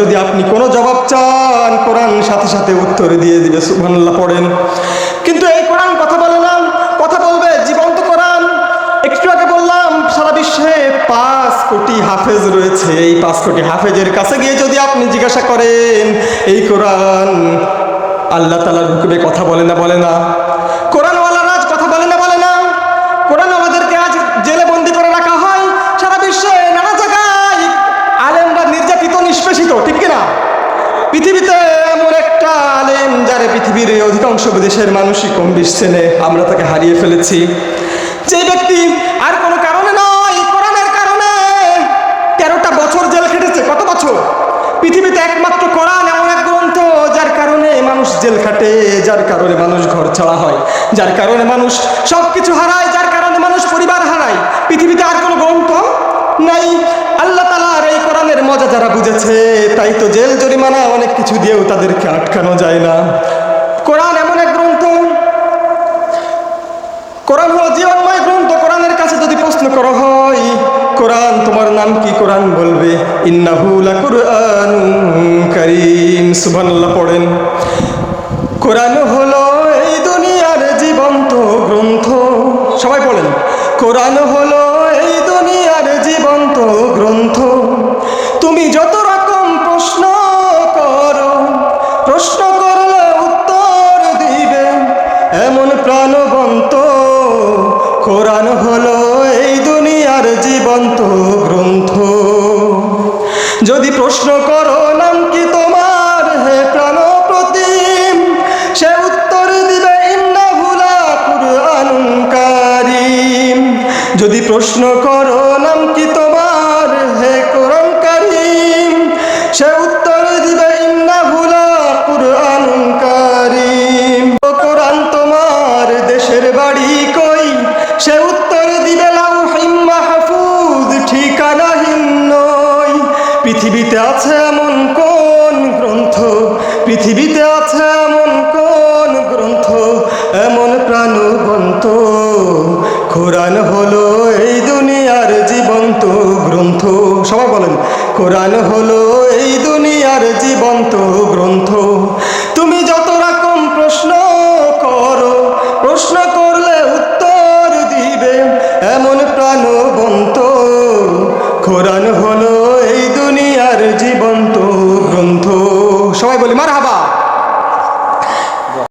যদি আপনি কোনো জবাব চান, কোরআন সাথে সাথে উত্তর দিয়ে দিবে, সুবহানাল্লাহ, পড়েন। কিন্তু এই কোরআন কথা বলে না, কথা বলবে জীবন্ত কোরআন। একটু আগে বললাম, সারা বিশ্বে পাঁচ কোটি হাফেজ রয়েছে। এই পাঁচ কোটি হাফেজের কাছে গিয়ে যদি আপনি জিজ্ঞাসা করেন, এই কোরআন আল্লাহ তালার হুকুমে কথা বলে না বলে না। কোরআন ঠিক কিনা? পৃথিবীতে এমন একটা আলেম যারা পৃথিবীর অধিকাংশ দেশের মানুষই কম বেশ চেনে আমরা তাকে হারিয়ে ফেলেছি। যে ব্যক্তি আর কোনো কারণে নয় কোরআনের কারণে তেরোটা বছর জেল খেটেছে, কত বছর? পৃথিবীতে একমাত্র কোরআন এমন এক গ্রন্থ যার কারণে মানুষ জেল খাটে, যার কারণে মানুষ ঘর ছাড়া হয়, যার কারণে মানুষ সব কিছু হারায়, যার কারণে মানুষ পরিবার হারায় পৃথিবীতে আর কোনো গ্রন্থ নাই আল্লাহ তালার এই কোরআনের মজা যারা বুঝেছে, তাই তো জেল জরিমানা অনেক কিছু দিয়েও তাদেরকে আটকানো যায় না। কোরআন এমন এক গ্রন্থ। কোরআন হলো জীবনময় গ্রন্থ। কোরআনের কাছে যদি প্রশ্ন করা হয়, কোরআন তোমার নাম কি কোরআন বলবে? ইন্নাহু লাকুরআন কারীম। সুবহানাল্লাহ পড়েন। কোরআন হলো এই দুনিয়ার জীবন্ত গ্রন্থ। সবাই বলেন কোরআন হলো এই দুনিয়ার জীবন্ত গ্রন্থ। কোরআন হলো এই দুনিয়ার জীবন্ত গ্রন্থ। যদি প্রশ্ন করো, নাম কি তোমার? হে প্রাণ প্রতিম সে উত্তর দিবে ইন্নাহুলা কুরআনুন কারীম। যদি প্রশ্ন করো, নাম কি তোমার? হে কোরআন কারীম, সে পৃথিবীতে আছে এমন কোন গ্রন্থ? পৃথিবীতে আছে এমন কোন গ্রন্থ? এমন প্রাণবন্ত? কোরআন হলো এই দুনিয়ার জীবন্ত গ্রন্থ। সবাই বলেন, কোরআন হলো এই দুনিয়ার জীবন্ত গ্রন্থ। তুমি যত রকম প্রশ্ন করো, প্রশ্ন করলে উত্তর দিবে। এমন প্রাণবন্ত। কোরআন হলো জীবন্ত গ্রন্থ। সবাই বলি মার